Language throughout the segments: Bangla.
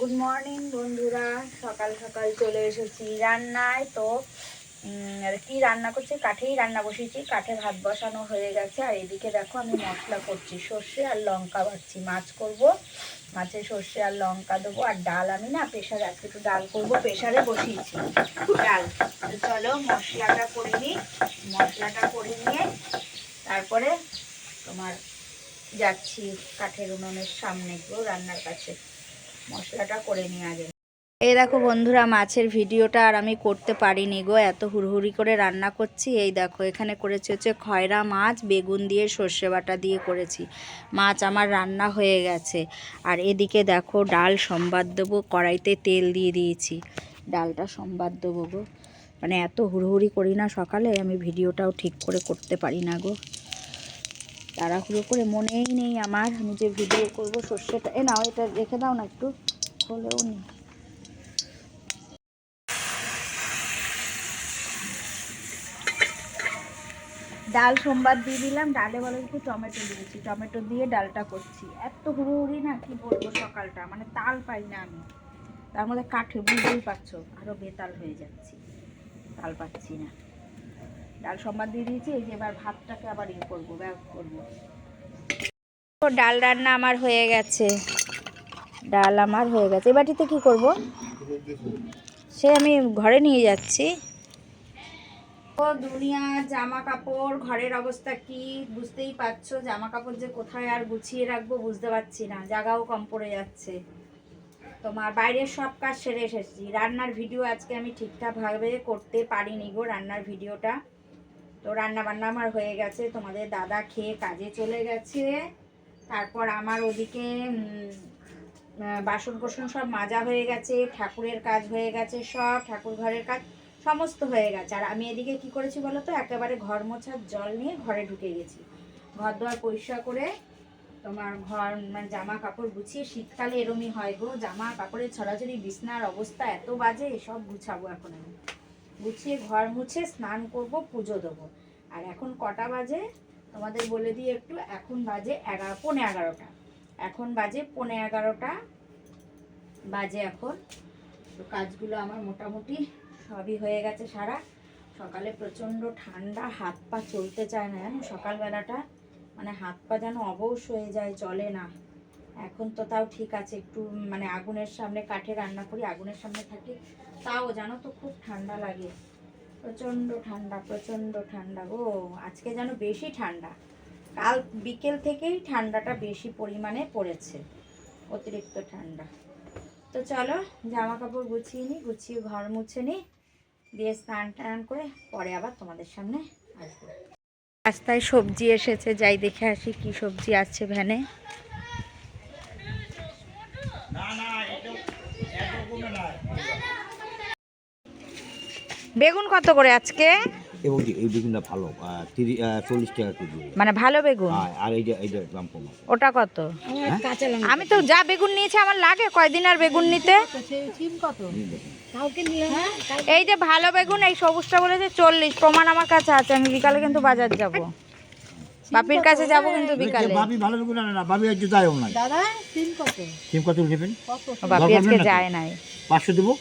গুড মর্নিং বন্ধুরা। সকাল সকাল চলে এসেছি রান্নায়। তো কি রান্না করছি? কাঠেই রান্না বসিয়েছি। কাঠে ভাত বসানো হয়ে গেছে। আর এদিকে দেখো, আমি মশলা করছি। সর্ষে আর লঙ্কা বাড়ছি মাছ করব। মাছে সর্ষে আর লঙ্কা দেবো। আর ডাল আমি না প্রেশারে আজকে একটু ডাল করব। প্রেশারে বসিয়েছি। ডাল। চলো, মশলাটা করে নিই। মশলাটা করে নিয়ে তারপরে তোমার যাচ্ছি কাঠের উনুনের সামনে গো রান্নার কাছে। মশলাটা করে নিয়ে আগে এই দেখো বন্ধুরা, মাছের ভিডিওটা আর আমি করতে পারিনি গো, এত হুড়হুড়ি করে রান্না করছি। এই দেখো, এখানে করেছি হচ্ছে খয়রা মাছ, বেগুন দিয়ে সর্ষে বাটা দিয়ে করেছি। মাছ আমার রান্না হয়ে গেছে। আর এদিকে দেখো, ডাল সম্বাদ দেবো, কড়াইতে তেল দিয়ে দিয়েছি। ডালটা সম্বাদ দেবো গো। মানে এত হুড়হুড়ি করি না সকালে, আমি ভিডিওটাও ঠিক করে করতে পারি না গো। তাড়াহুড়ো করে মনেই নেই আমার, আমি যে ভিডিও করব সর্ষেটা এ নাও, এটা রেখে দাও না একটু। খোলেও নি ডাল সোমবার দিয়ে দিলাম, ডালে বলে একটু টমেটো দিয়েছি। টমেটো দিয়ে ডালটা করছি। এত হুড়োহুড়ি না, কি বলব সকালটা? মানে তাল পাই না আমি। তার মধ্যে কাঠে বুঝতেই পারছ আরও বেতাল হয়ে যাচ্ছি। তাল পাচ্ছি না। ডাল সম্বাদ দিয়ে দিয়েছি, এই যে এবার ভাতটাকে আবার ইয়ে করব ব্যাগ করব। ডাল রান্না আমার হয়ে গেছে। ডাল আমার হয়ে গেছে। এ বাটিতে কি করব? সে আমি ঘরে নিয়ে যাচ্ছি। ও দুনিয়ার জামা কাপড় ঘরের অবস্থা কি? বুঝতেই পারছ জামা কাপড় যে কোথায় আর গুছিয়ে রাখব বুঝতে পারছি না। জায়গাও কম পড়ে যাচ্ছে। তোমার বাইরের সব কাজ সেরে এসেছি। রান্নার ভিডিও আজকে আমি ঠিকঠাকভাবে করতে পারিনি গো রান্নার ভিডিওটা। তো রান্না বান্না আমার হয়ে গেছে। তোমাদের দাদা খেয়ে কাজে চলে গেছে। তারপর আমার ওদিকে বাসন কোসন সব মাজা হয়ে গেছে, ঠাকুরের কাজ হয়ে গেছে, সব ঠাকুর ঘরের কাজ সমস্ত হয়ে গেছে। আর আমি এদিকে কি করেছি বলো তো? একেবারে ঘর মোছার জল নিয়ে ঘরে ঢুকে গেছি। ঘর দোয়ার পরিষ্কার করে তোমার ঘর মানে জামা কাপড় গুছিয়ে, শীতকালে এরমই হয় গো। জামা কাপড়ের ছড়াছড়ি, বিছনার অবস্থা এত বাজে, সব গুছাবো এখন আমি। গুছিয়ে ঘর মুছে স্নান করব, পুজো দেবো। আর এখন কটা বাজে? তোমাদের বলে দিই একটু, এখন বাজে এগারো, পৌনে এগারোটা। এখন বাজে পনে এগারোটা। বাজে এখন। তো কাজগুলো আমার মোটামুটি সবই হয়ে গেছে সারা। সকালে প্রচণ্ড ঠান্ডা, হাত পা চলতে চায় না। জানো, সকালবেলাটা মানে হাত পা যেন অবশ হয়ে যায়, চলে না। এখন তো তাও ঠিক আছে, একটু মানে আগুনের সামনে কাঠে রান্না করি, আগুনের সামনে থাকি। তাও জানো তো খুব ঠান্ডা লাগে। প্রচণ্ড ঠান্ডা প্রচণ্ড ঠান্ডা গো। আজকে যেন বেশি ঠান্ডা। কাল বিকেল থেকেই ঠান্ডাটা বেশি পরিমাণে পড়েছে অতিরিক্ত ঠান্ডা। তো চলো জামা কাপড় গুছিয়ে নিই গুছিয়ে ঘর মুছে নিই দিয়ে স্নান টান করে পরে আবার তোমাদের সামনে আসব। রাস্তায় সবজি এসেছে যাই দেখে আসি কি সবজি আছে ভ্যানে। বেগুন কত করে আজকে? এবং এই বেগুনটা ভালো তিরিশ চল্লিশ টাকা কেজি। মানে ভালো বেগুন? আর- আর এইটা এইটা দাম কম ওটা কত? হ্যাঁ? আমি তো যা বেগুন নিয়েছি আমার লাগে কয়দিন আর বেগুন নিতে? এই যে ভালো বেগুন এই সবুজটা বলেছে চল্লিশ প্রমাণ আমার কাছে আছে আমি বিকালে কিন্তু বাজার যাব। বাপির কাছে যাব কিন্তু বিকালে। বাপি ভালো বেগুন আনে না বাপি তাইও নাই। দাদা সিম কত? সিম কত নেবেন? বাপি আজকে যায় নাই। পাঁচশো দেবো?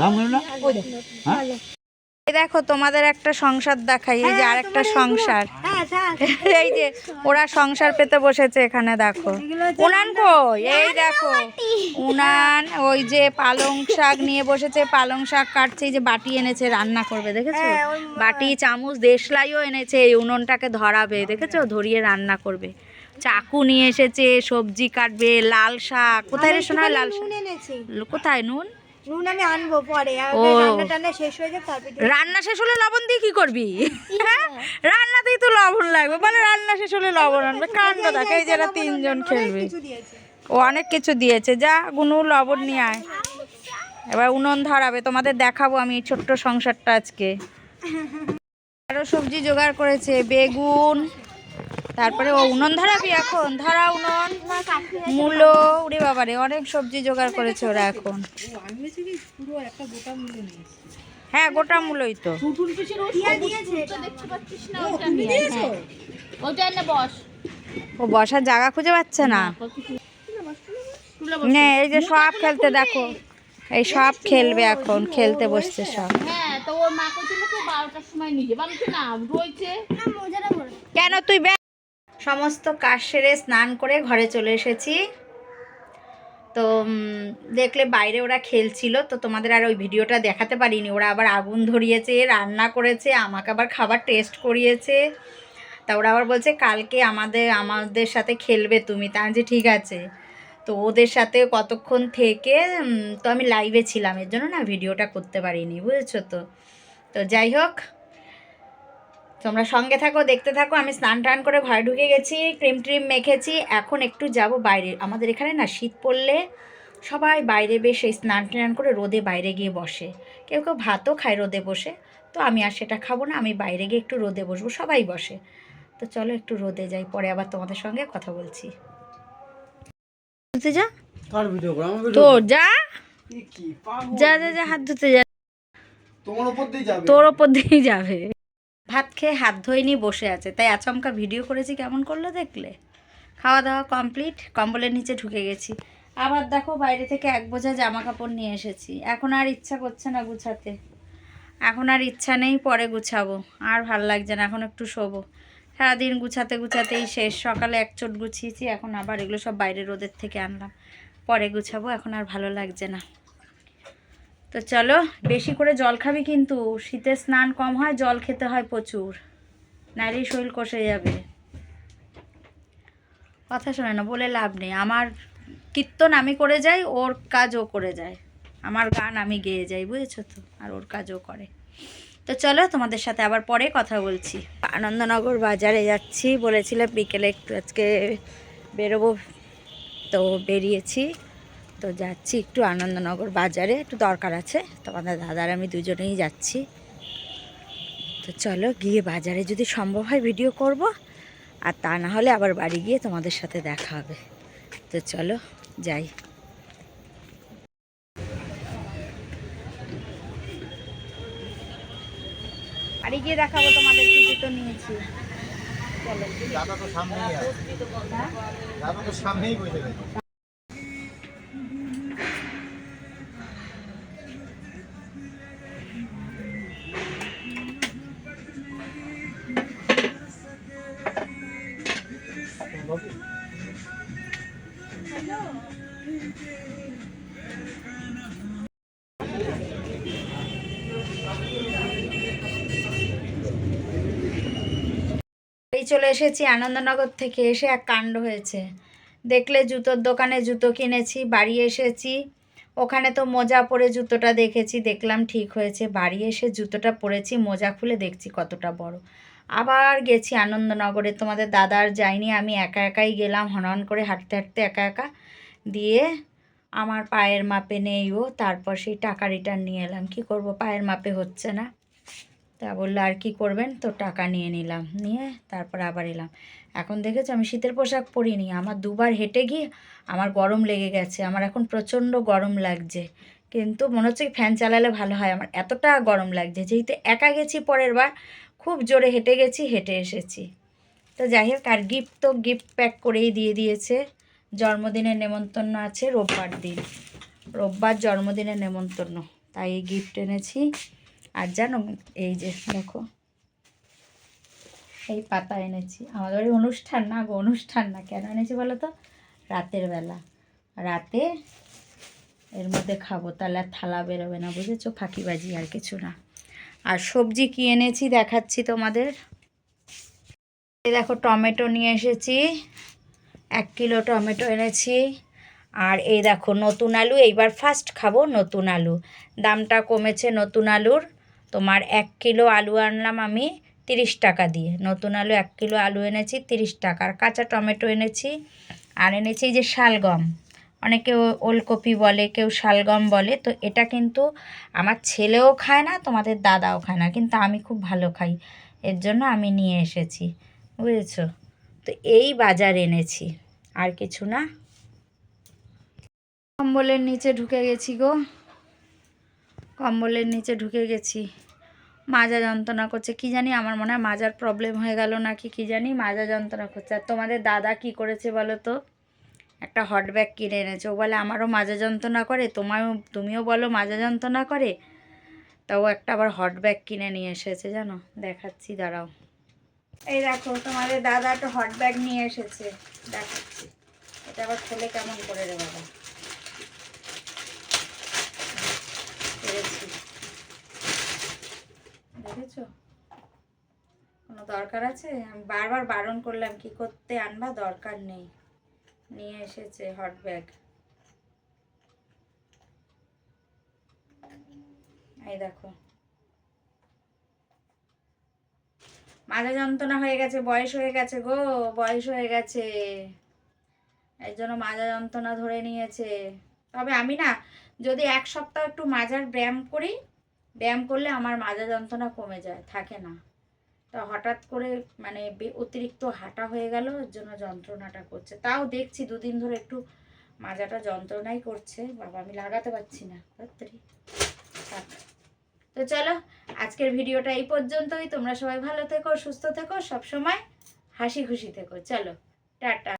দাম না? হ্যাঁ? এই দেখো তোমাদের একটা সংসার দেখাই এই যে আরেকটা সংসার। এই যে ওরা সংসার পেতে বসেছে এখানে দেখো। উনান কই? এই দেখো উনান ওই যে পালং শাক নিয়ে বসেছে পালং শাক কাটছে এই যে বাটি এনেছে রান্না করবে দেখেছ? বাটি চামচ দেশলাইও এনেছে এই উনুনটাকে ধরাবে দেখেছ? ধরিয়ে রান্না করবে। চাকু নিয়ে এসেছে সবজি কাটবে লাল শাক। কোথায় রে শোনা লাল শাক? কোথায় নুন? নুন আমি আনব পরে। রান্না টান্না শেষ হয়ে যাবে তারপরে রান্না শেষ হলে লবণ দিয়ে কি করবি? হ্যাঁ? রান্নাতেই তো লবণ লাগবে। বলে রান্না শেষ হলে লবণ আনবে। কাণ্ড দেখে এই যারা তিনজন খেলবে। ও অনেক কিছু দিয়েছে। যা গুনু লবণ নিয়ে আয়। এবার উনুন ধরাবে। তোমাদের দেখাবো আমি ছোট্ট সংসারটা আজকে। আরও সবজি জোগাড় করেছে। বেগুন তারপরে ও উনুন ধরাবি এখন? ধরা উনন মূলো উড়ে বাবারে অনেক সবজি জোগাড় করেছে ওরা এখন। আমি হচ্ছে কি পুরো একটা গোটা মূল্য নিয়েছি হ্যাঁ গোটা মূলোই তো। ও বসার জায়গা খুঁজে পাচ্ছে না? এই যে সব খেলতে দেখো। এই সব খেলবে এখন খেলতে বসছে সব। হ্যাঁ রয়েছে। কেন তুই সমস্ত কাজ সেরে স্নান করে ঘরে চলে এসেছি। তো দেখলে বাইরে ওরা খেলছিল, তো তোমাদের আর ওই ভিডিওটা দেখাতে পারিনি। ওরা আবার আগুন ধরিয়েছে, রান্না করেছে, আমাকে আবার খাবার টেস্ট করিয়েছে। তা ওরা আবার বলছে, কালকে আমাদের আমাদের সাথে খেলবে তুমি। তা আমি যে ঠিক আছে। তো ওদের সাথে কতক্ষণ থেকে তো আমি লাইভে ছিলাম। এর জন্য না ভিডিওটা করতে পারিনি, বুঝেছ তো? তো যাই হোক তোমরা সঙ্গে থাকো দেখতে থাকো। আমি স্নান টান করে ঘরে ঢুকে গেছি ক্রিম ট্রিম মেখেছি। এখন একটু যাব বাইরে। আমাদের এখানে না শীত পড়লে সবাই বাইরে বেশ এই স্নান টান করে রোদে বাইরে গিয়ে বসে। কেউ কেউ ভাতও খায় রোদে বসে। তো আমি আর সেটা খাব না আমি বাইরে গিয়ে একটু রোদে বসবো সবাই বসে। তো চলো একটু রোদে যাই পরে আবার তোমাদের সঙ্গে কথা বলছি। ধুতে যা। যা যা যা যা হাত ধুতে যা। তোমার উপর দিয়ে যাবে। তোর ওপর দিয়েই যাবে। ভাত খেয়ে হাত ধুয়ে নিয়ে বসে আছে। তাই আচমকা ভিডিও করেছি, কেমন করল দেখলে? খাওয়া দাওয়া কমপ্লিট, কম্বলের নিচে ঢুকে গেছি। আবার দেখো বাইরে থেকে এক বোঝা জামা কাপড় নিয়ে এসেছি। এখন আর ইচ্ছা করছে না গুছাতে। এখন আর ইচ্ছা নেই, পরে গুছাবো। আর ভালো লাগছে না, এখন একটু শোবো। সারাদিন গুছাতে গুছাতেই শেষ। সকালে এক চোট গুছিয়েছি, এখন আবার এগুলো সব বাইরে রোদের থেকে আনলাম। পরে গুছাবো, এখন আর ভালো লাগছে না। তো চলো, বেশি করে জল খাবি কিন্তু। শীতে স্নান কম হয়, জল খেতে হয় প্রচুর। নারী শরীর কষে যাবে। কথা শোনে না, বলে লাভ নেই। আমার কীর্তন আমি করে যাই, ওর কাজও করে যায় আমার গান আমি গেয়ে যাই, বুঝেছ তো? আর ওর কাজও করে। তো চলো, তোমাদের সাথে আবার পরে কথা বলছি। আনন্দনগর বাজারে যাচ্ছি, বলেছিলাম বিকেলে একটু আজকে বেরোবো। তো বেরিয়েছি। তো যাচ্ছি একটু আনন্দনগর বাজারে একটু দরকার আছে। তোমাদের দাদার আমি দুজনেই যাচ্ছি। তো চলো গিয়ে বাজারে যদি সম্ভব হয় ভিডিও করব আর তা না হলে আবার বাড়ি গিয়ে তোমাদের সাথে দেখা হবে। তো চলো যাই। বাড়ি গিয়ে দেখাবো তোমাদের কি জুতো নিয়েছি। দাদা তো সামনেই দাদা তো সামনেই বসে চলে এসেছি আনন্দনগর থেকে, এসে এক কাণ্ড হয়েছে। দেখলে জুতোর দোকানে জুতো কিনেছি, বাড়ি এসেছি। ওখানে তো মোজা পরে জুতোটা দেখেছি, দেখলাম ঠিক হয়েছে। বাড়ি এসে জুতোটা পরেছি, মোজা খুলে দেখছি কতটা বড়। আবার গেছি আনন্দনগরে। তোমাদের দাদার যাইনি, আমি একা একাই গেলাম, হনহন করে হাঁটতে হাঁটতে একা একা। দিয়ে আমার পায়ের মাপে নেই ও, তারপর সেই টাকা রিটার্ন নিয়ে এলাম। কি করব, পায়ের মাপে হচ্ছে না। তা বলল, আর কি করবেন? তো টাকা নিয়ে নিলাম। নিয়ে তারপর আবার এলাম। এখন দেখেছ, আমি শীতের পোশাক পরিনি। আমার দুবার হেঁটে গিয়ে আমার গরম লেগে গেছে। আমার এখন প্রচণ্ড গরম লাগছে। কিন্তু মনে হচ্ছে ফ্যান চালালে ভালো হয়। আমার এতটা গরম লাগছে, যেহেতু একা গেছি পরের বার। খুব জোরে হেঁটে গেছি, হেঁটে এসেছি। তো যাই হোক, আর গিফট তো গিফট প্যাক করেই দিয়ে দিয়েছে। জন্মদিনের নেমন্তন্ন আছে রোববার দিন। রোববার জন্মদিনের নেমন্তন্ন, তাই এই গিফট এনেছি। আর জানো, এই যে দেখো, এই পাতা এনেছি। আমাদের বাড়ি অনুষ্ঠান না গো, অনুষ্ঠান না। কেন এনেছি বলো তো? রাতের বেলা। রাতে এর মধ্যে খাব, তাহলে আর থালা বেরোবে না, বুঝেছ? ফাঁকিবাজি আর কিছু না। আর সবজি কি এনেছি দেখাচ্ছি তোমাদের। দেখো টমেটো নিয়ে এসেছি, এক কিলো টমেটো এনেছি। আর এই দেখো নতুন আলু, এইবার ফার্স্ট খাব নতুন আলু। দামটা কমেছে নতুন আলুর। তোমার এক কিলো আলু আনলাম আমি তিরিশ টাকা দিয়ে। নতুন আলু এক কিলো আলু এনেছি তিরিশ টাকা। আর কাঁচা টমেটো এনেছি। আর এনেছি যে শালগম। অনেকে ওলকপি বলে, কেউ শালগম বলে। তো এটা কিন্তু আমার ছেলেও খায় না, তোমাদের দাদাও খায় না, কিন্তু আমি খুব ভালো খাই। এর জন্য আমি নিয়ে এসেছি, বুঝেছ? তো এই বাজার এনেছি, আর কিছু না। কম্বলের নিচে ঢুকে গেছি গো। কম্বলের নিচে ঢুকে গেছি। মাজা যন্ত্রণা করছে, কি জানি আমার মনে হয় মাজার প্রবলেম হয়ে গেল নাকি, কি জানি মাজা যন্ত্রণা করছে। আর তোমাদের দাদা কি করেছে বলো তো? একটা হট ব্যাগ কিনে এনেছে। ও বলে, আমারও মাজা যন্ত্রণা করে তোমারও তুমিও বলো মাজা যন্ত্রণা করে? তা ও একটা আবার হট ব্যাগ কিনে নিয়ে এসেছে, জানো? দেখাচ্ছি, দাঁড়াও। এই দেখো, তোমাদের দাদা একটা হট ব্যাগ নিয়ে এসেছে। দেখাচ্ছি। এটা আবার খুলে কেমন করে রে বাবা? দেখেছ? কোনো দরকার আছে? আমি বারবার বারণ করলাম, কি করতে আনবা? দরকার নেই। নিয়ে এসেছে হট ব্যাগ এই দেখো। মাথা যন্ত্রণা হয়ে গেছে, বয়স হয়ে গেছে গো, বয়স হয়ে গেছে। এর জন্য মাজা যন্ত্রণা ধরে নিয়েছে। তবে আমি না, যদি এক সপ্তাহ একটু মাজার ব্যায়াম করি, ব্যায়াম করলে আমার মাজা যন্ত্রণা কমে যায়, থাকে না। তা হঠাৎ করে মানে অতিরিক্ত হাঁটা হয়ে গেল ওর জন্য যন্ত্রণাটা করছে। তাও দেখছি দুদিন ধরে একটু মাজাটা যন্ত্রণাই করছে। বাবা, আমি লাগাতে পারছি না ধত্তেরি। তো চলো, আজকের ভিডিওটা এই পর্যন্তই। তোমরা সবাই ভালো থেকো, সুস্থ থেকো, সবসময় হাসি খুশি থেকো। চলো, টাটা।